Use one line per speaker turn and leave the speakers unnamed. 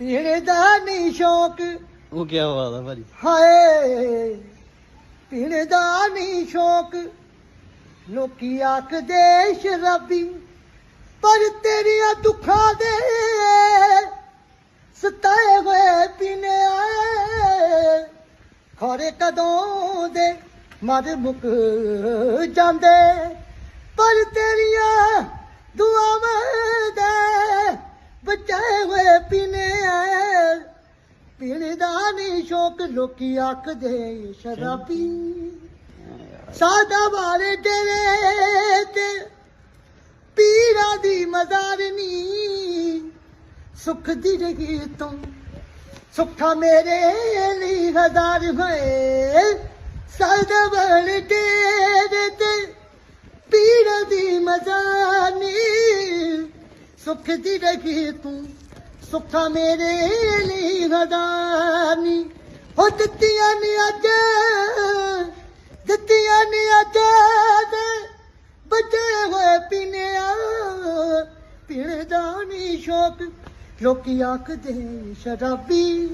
ਨਹੀਂ ਸ਼ੌਕ।
ਉਹ ਕੀ ਬਾਤ ਆ ਭਾਜੀ।
ਹਾਏ ਪੀਣ ਦਾ ਨਹੀਂ ਸ਼ੌਕ। ਲੋਕੀ ਆਖਦੇ ਸ਼ਰਾਬੀ ਪਰ ਤੇਰੀਆਂ ਦੁੱਖਾਂ ਦੇ ਸਤਾਏ ਹੋਏ ਪੀਨੇ ਆਏ ਖਰੇ ਕਦੋਂ ਦੇ ਮਰ ਮੁੱਕ ਜਾਂਦੇ? ਪਰ ਤੇਰੀਆਂ ਦੁਆਵਾਂ ਦੇ ਬਚਾਏ ਹੋਏ ਪੀਨੇ ਆਏ ਪੀਣ ਦਾ ਨਹੀਂ ਸ਼ੌਕ ਲੋਕੀ ਆਖਦੇ ਸ਼ਰਾਬੀ। ਸਾਦਾ ਵਾਲੇ ਤੇਰੇ ਤੇ ਪੀਰਾਂ ਦੀ ਮਜ਼ਾਰਨੀ ਸੁਖ ਦੀ ਰਹੀ ਤੂੰ ਸੁੱਖਾ ਮੇਰੇ ਲਈ ਹਜ਼ਾਰ ਹੋਏ। ਸਾਦਾ ਵਾਲੇ ਤੇਰੇ ਤੇ ਪੀਰਾਂ ਦੀ ਮਜ਼ਾਰਨੀ ਸੁਖ ਦੀ ਰਹੀ ਤੂੰ ਸੁੱਖਾ ਮੇਰੇ ਲਈ ਹਜ਼ਾਰਨੀ ਉਹ ਦਿੱਤੀਆਂ ਨੇ ਅੱਜ, ਦਿੱਤੀਆਂ ਨੇ ਅੱਜ ਦੇ। ਬਚੇ ਹੋਏ ਪੀਨਿਆ, ਪੀਣ ਦਾ ਨਹੀਂ ਸ਼ੌਕ। ਲੋਕੀ ਆਖਦੇ, ਸ਼ਰਾਬੀ